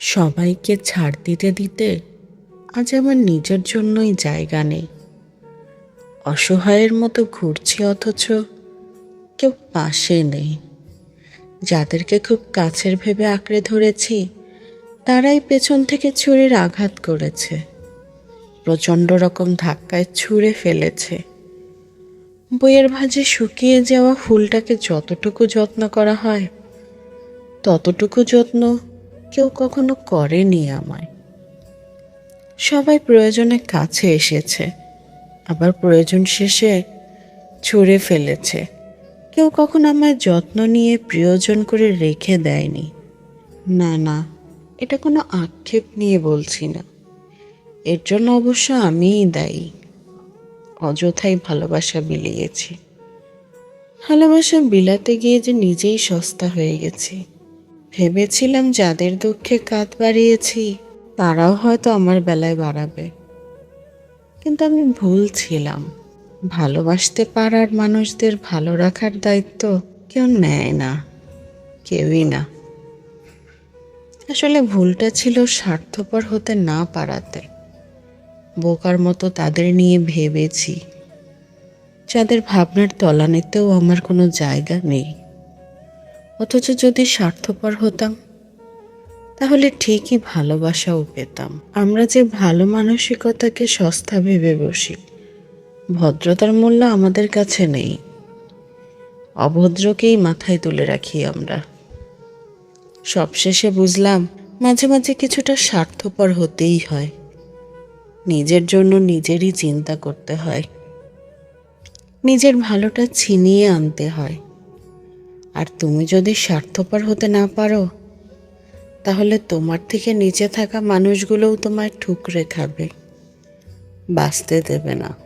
সবাইকে ছাড় দিতে দিতে আজ আমার নিজের জন্যই জায়গা নেই। অসহায়ের মতো ঘুরছি অথচ কেউ পাশে নেই। যাদেরকে খুব কাছের ভেবে আঁকড়ে ধরেছি, তারাই পেছন থেকে ছুরির আঘাত করেছে। প্রচণ্ড রকম ধাক্কায় ছুঁড়ে ফেলেছে। বইয়ের ভাজে শুকিয়ে যাওয়া ফুলটাকে যতটুকু যত্ন করা হয়, ততটুকু যত্ন কেউ কখনো করেনি আমায়। সবাই প্রয়োজনে কাছে এসেছে, আবার প্রয়োজন শেষে ছুঁড়ে ফেলেছে। কেউ কখনো আমায় যত্ন নিয়ে প্রিয়জন করে রেখে দেয়নি। না না, এটা কোনো আক্ষেপ নিয়ে বলছি না। এর জন্য অবশ্য আমিই দায়ী। অযথাই ভালোবাসা বিলিয়েছি। ভালোবাসা বিলাতে গিয়ে যে নিজেই সস্তা হয়ে গেছি। ভেবেছিলাম যাদের দুঃখে কাঁধ বাড়িয়েছি, তারাও হয়তো আমার বেলায় বাড়াবে। কিন্তু আমি ভুল ছিলাম। ভালোবাসতে পারার মানুষদের ভালো রাখার দায়িত্ব কেউ নেয় না। কেউই না। আসলে ভুলটা ছিল স্বার্থপর হতে না পারাতে। বোকার মতো তাদের নিয়ে ভেবেছি। যাদের ভাবনার তলানিতেও আমার কোনো জায়গা নেই। অথচ যদি স্বার্থপর হতাম, তাহলে ঠিকই ভালোবাসাও পেতাম। আমরা যে ভালো মানসিকতাকে সস্তা ভেবে বসি, ভদ্রতার মূল্য আমাদের কাছে নেই। অভদ্রকেই মাথায় তুলে রাখি আমরা। সবশেষে বুঝলাম, মাঝে মাঝে কিছুটা স্বার্থপর হতেই হয়। নিজের জন্য নিজেরই চিন্তা করতে হয়। নিজের ভালোটা ছিনিয়ে আনতে হয়। আর তুমি যদি স্বার্থপর হতে না পারো, তাহলে তোমার থেকে নিচে থাকা মানুষগুলোও তোমায় ঠুকরে খাবে। বাঁচতে দেবে না।